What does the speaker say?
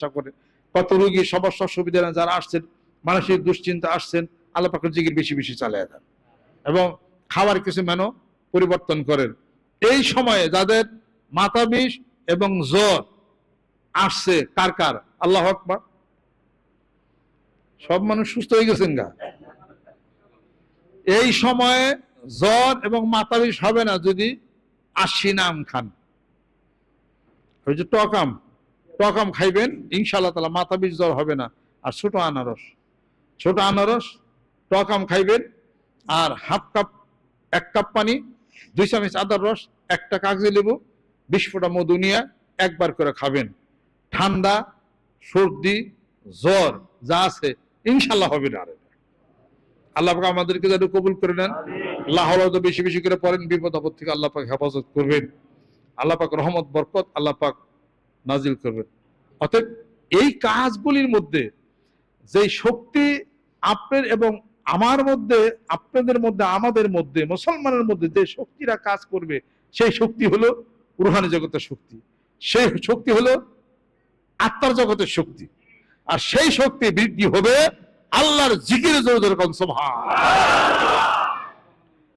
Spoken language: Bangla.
চেষ্টা করে কত রোগী সমস্যা সুবিধা যারা আসছেন, মানসিক দুশ্চিন্তা আসছেন, আল্লাহ পাকের জিকির বেশি বেশি চালিয়ে দেন। এবং খাবার কিছু মেনু পরিবর্তন করেন। এই সময়ে যাদের মাথা বিষ এবং জ্বর আসছে, কার কার? আল্লাহ আকবার। সব মানুষ সুস্থ হয়ে গেছেন গা। এই সময়ে জ্বর এবং মাথা বিষ হবে না যদি আশি নাম খান। ওই যে টকাম টকাম খাইবেন, ইনশাআল্লাহ তালা মাথা বিষ জ্বর হবে না। আর ছোট আনারস ছোট আনারস, টকাম খাইবেন, আর হাফ কাপ, এক কাপ পানি, দুই চামচ আদার রস, একটা কাগজি লেবু, বিশ ফোঁটা মধু নিয়ে একবার করে খাবেন। ঠান্ডা, সর্দি, জ্বর যা আছে ইনশাল্লাহ হবে না আর। আল্লাহ পাক আমাদেরকে যাতে কবুল করে নেন। আল্লাহ তো বেশি বেশি করে পড়েন, বিপদ আপদ থেকে আল্লাহ পাক হেফাজত করবেন। আল্লাহ পাক রহমত, বরকত, আল্লাহ পাক নাজিল করবেন অতএব এই কাজগুলির মধ্যে যে শক্তি আপনার এবং আমার মধ্যে, আপনাদের মধ্যে, আমাদের মধ্যে, মুসলমানের মধ্যে যে শক্তিরা কাজ করবে, সেই শক্তি হলো রুহানি জগতের শক্তি। সেই শক্তি হলো আত্মার জগতের শক্তি। আর সেই শক্তি বৃদ্ধি হবে আল্লাহর জিকির জোর যেরকম সোভা